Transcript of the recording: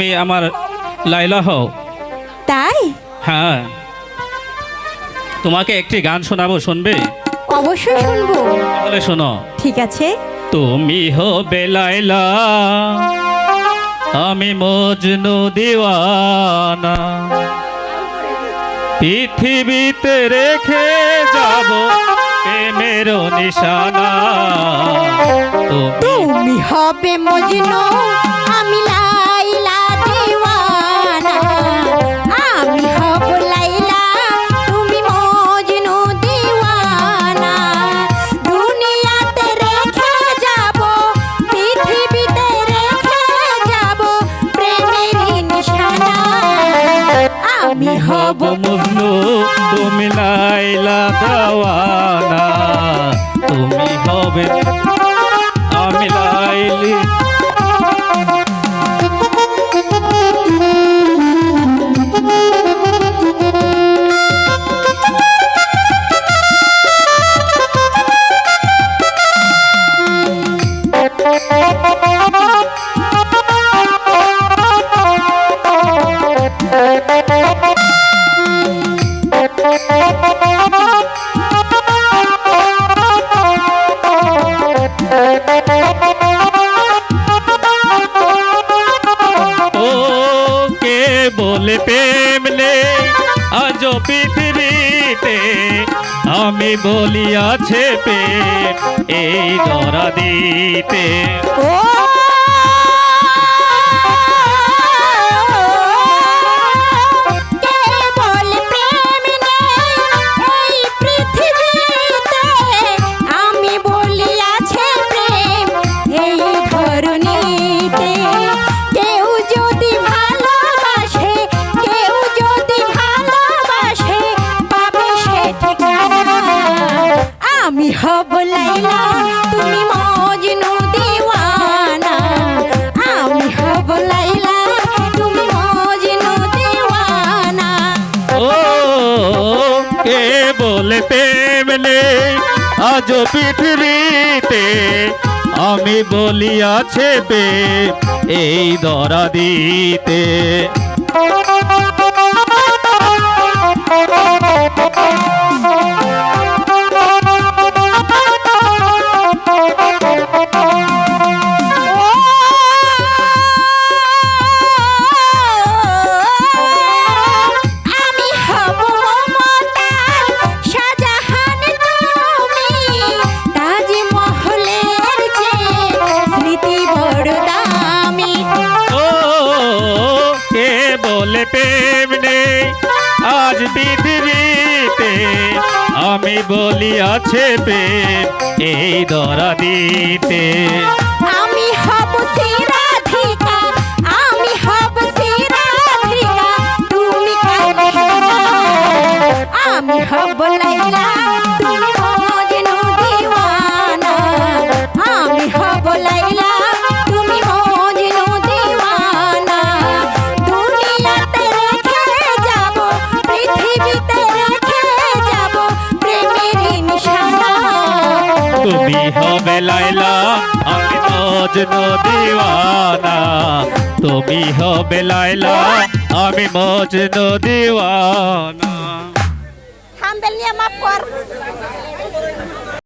আমার লাইলা হও। তাই? হ্যাঁ। তোমাকে একটি গান শোনাবো শুনবে? অবশ্যই শুনব। তাহলে শোনো। ঠিক আছে। তুমি হবে লাইলা আমি মজনু দিওয়ানা। পৃথিবীতে রেখে যাব প্রেমের নিশানা। তুমি তুমি হবে মজনু আমি লাইলা হব মজনু তুমি লাইলা দেওয়ানা তুমি হবে আমি লাইলি। ও পৃথিবীতে আমি বলিয়াছে পেট এই ধরা দিতে। ও বলে নেই আজ পৃথিবীতে আমি বলি আছে প্রেম এই ধরা দিতে। প্রেম নেই আজ পৃথিবীতে আমি বলি আছে প্রেম এই ধরা দিতে। আমি হব তুমি হবে লাইলা আমি মজনু দিওয়ানা। তুমি হবে লাইলা আমি মজনু দিওয়ানা। হামবেল নিয়ে মাফ কর।